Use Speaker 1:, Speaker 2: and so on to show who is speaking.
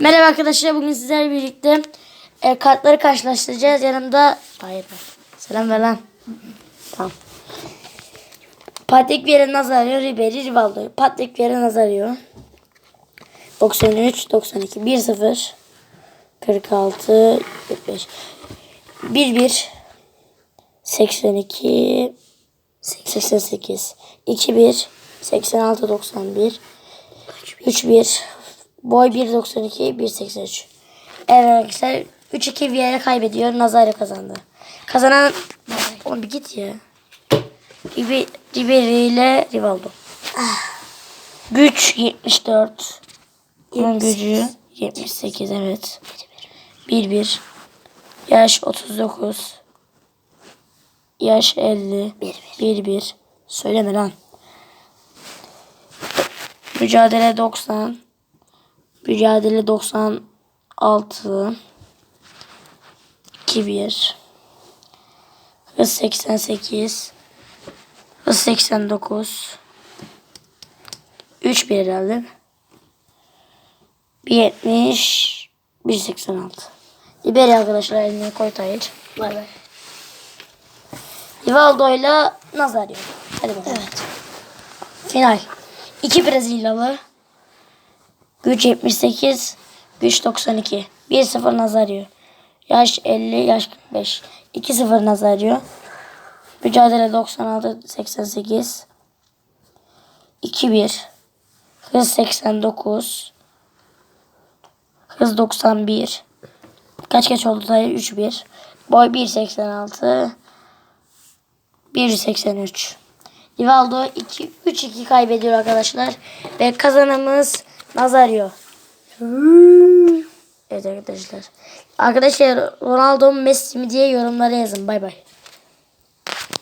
Speaker 1: Merhaba arkadaşlar bugün sizlerle birlikte e, kartları karşılaştıracağız. Yanımda hayır. Selam ver lan. Tamam. Patrick Vieira Nazario Ribery Rivaldo. Patrick Vieira Nazario 93 92 1 0 46 45 1 1 82 88 2 1 86 91 3 1 boy 1.92 1.83 Evet arkadaşlar 3-2 Vieira kaybediyor. Nazario kazandı. Kazanan Oğlum bir git ya. Ribe- Ribery ile Rivaldo. Güç 74. Onun gücü 78 evet. 1-1. Yaş 39. Yaş 50. 1-1. Söyleme lan. Mücadele 90. Mücadele 96. 2-1. Hız 88. Hız 89. 3-1 herhalde. 1.70. 1.86. Liberi arkadaşlar eline koy Tahir.
Speaker 2: Bay bay.
Speaker 1: Rivaldo ile Nazario. Hadi bakalım.
Speaker 2: Evet.
Speaker 1: Final. İki Brezilyalı. Güç 78. Güç 92. 1-0 Nazario. Yaş 50. Yaş 45. 2-0 Nazario. Mücadele 96. 88. 2-1. Hız 89. Hız 91. Kaç kaç oldu sayı? 3-1. Boy 1.86. 1.83. Rivaldo 2 3-2 kaybediyor arkadaşlar. Ve kazanımız Nazario. Evet arkadaşlar. Arkadaşlar Ronaldo Messi mi diye yorumlara yazın. Bay bay.